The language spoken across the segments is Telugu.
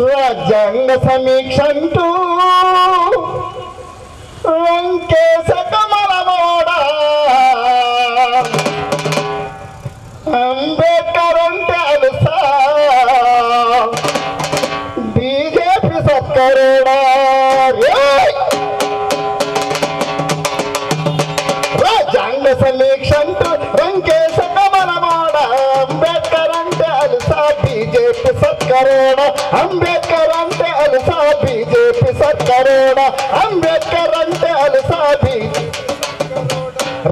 రాజ్యాంగ సమీక్ష అంటూ వెంకేశ కమలమోడ అంబేద్కర్ అంటే అలుసా బీజేపీ సక్కరేడా రేయ్! రాజ్యాంగ బీజేపీ సత్కరోడ అంబేద్కర్ అంటే అలుసా బీజేపీ సత్కరోడ అంబేద్కర్ అంటే అలుసా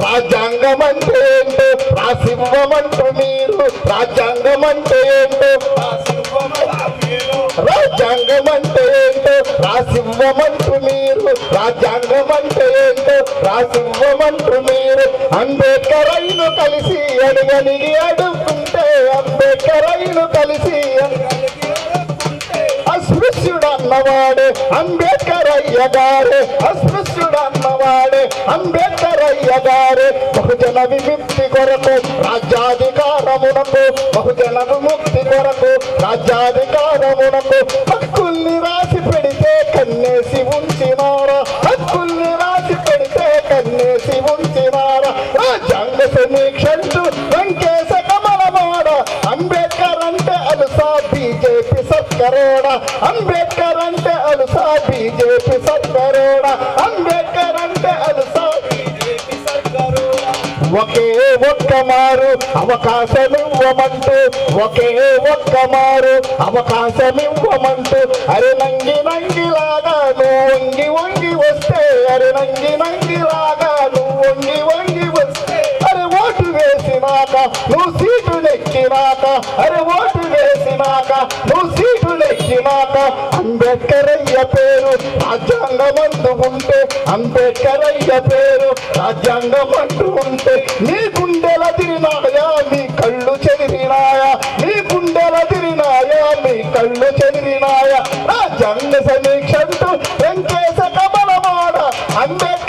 రాజ్యాంగం అంటే ఏంటో? రాసివ్వమంటూ మీరు. రాజ్యాంగం అంటే ఏంటో? రాజ్యాంగం అంటే ఏంటో? రాసివ్వమంటూ మీరు. రాజ్యాంగం అంటే ఏంటో? రాసివ్వమంటూ మీరు. అంబేద్కర్ అయిను కలిసి అడిగనిగి అడుగుంటే అంబేద్కర్ అయిను కలిసి అస్పృశ్యుడు అన్నవాడే అంబేద్కర్ అయ్య గారే అస్పృశ్యుడు అన్నవాడే అంబేద్కర్ అయ్య గారే బహుజన విముక్తి కొరకు రాజ్యాధికారమునకు బహుజన విముక్తి కొరకు రాజ్యాధికారమునకు హక్కుల్ని రాసి పెడితే కన్నేసి ఉంచినారా? హక్కుల్ని రాసి పెడితే కన్నేసి ఉంచినారా? రాజ్యాంగ సమీక్షంటూ బీజేపీ అంబేద్కర్ అంటే అలుసా బీజేపీ సత్కరోడ అంబేద్కర్ అంటే అలుసా. ఒకే ఒక్క మారు అవకాశం ఇవ్వమంటూ ఒకే ఒక్క మారు అవకాశం ఇవ్వమంటూ అరే నంగి నంగిలాగా నువ్వు వంగి వంగి వస్తే అరే నంగి నంగిలాగా నువ్వు వంగి వంగి వస్తే అరే ఓటు వేసినాక నువ్వు సీటు నెక్కినాక అరే ఓటు వేసినాక నువ్వు సీటులు ఎక్కినాక అంబేద్కర్ అయ్య పేరు రాజ్యాంగమందు ఉంటే అంబేద్కర్ అయ్య పేరు రాజ్యాంగమంటూ ఉంటే నీ గుండెల తిరినాయా నీ కళ్ళు చెదిరినాయా నీ గుండెల తిరినాయా మీ కళ్ళు చెదిరినాయా రాజ్యాంగ సమీక్ష అంటూ వెంకేశ కమలమాడ అంబేద్కర్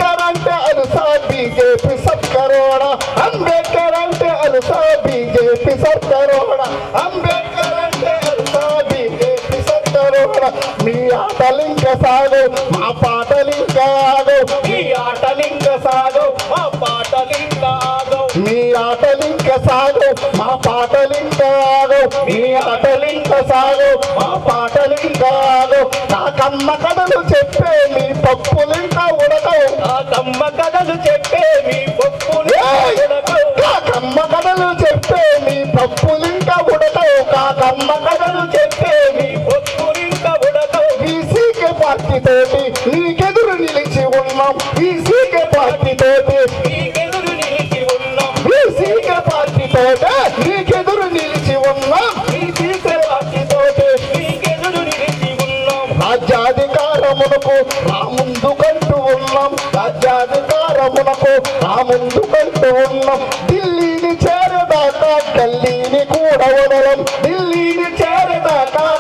అంటే అలుసా బీజేపీ సత్కరోడ అంబేద్కర్ అంటే అలుసా బీజేపీ సత్కరోడ మీ ఆటలింక సాగు మా పాటలింక ఆగు. మీ ఆటలింక సాగు మా పాటలింక ఆగు. మీ ఆటలింక సాగు మా పాటలింక ఆగు. మీ ఆటలింక సాగు మా పాటలింక ఆగు. నాకమ్మ కథలు చెప్పే మీ పప్పులింక ఉడకవు. నాకమ్మ కథలు చెప్పే మీ పప్పు మీ పప్పులింక ఉడకవు కాకమ్మ కథలు చెప్పే మీ పొత్తురింక ఉడకవు బీసీకే పార్టీ తోటి నీకెదురు నిలిచి ఉన్నాం. బీసీకే పార్టీ తోటి నీకెదురు నిలిచి ఉన్నాం. బీసీకే పార్టీ తోటి నీకెదురు నిలిచి ఉన్నాం. బీసీకే పార్టీ తోటి నీకెదురు నిలిచి ఉన్నాం. రాజ్యాధికారమునకు నా ముందు కంటూ ఉన్నాం. రాజ్యాధికారమునకు నా ముందు కంటూ ఉన్నాం.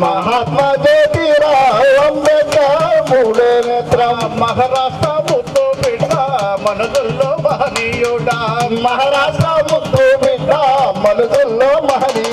మహాత్మా జ్యోతిరావు అంబేద్కర్ మూడో నేత్రం మహారాష్ట్ర ముద్దు బిడ్డ మనుషుల్లో మహనీయుడా మహారాష్ట్ర ముద్దు బిడ్డ మనుషుల్లో మహనీయుడా.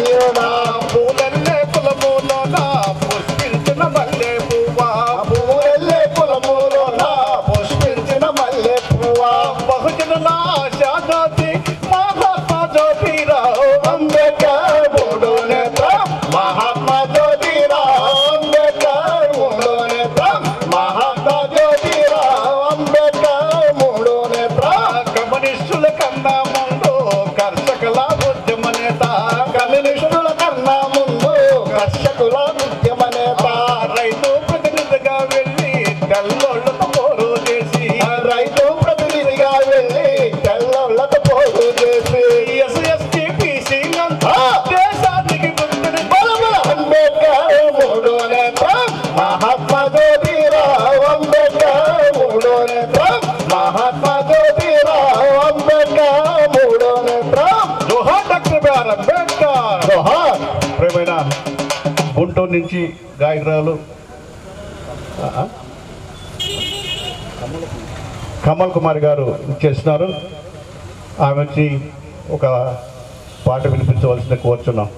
మహాత్మా గుంటూరు నుంచి గాయకురాలు కమల్ కుమార్ గారు చేస్తున్నారు. ఆమె వచ్చి ఒక పాట వినిపించవలసిన కోరుచున్నాం.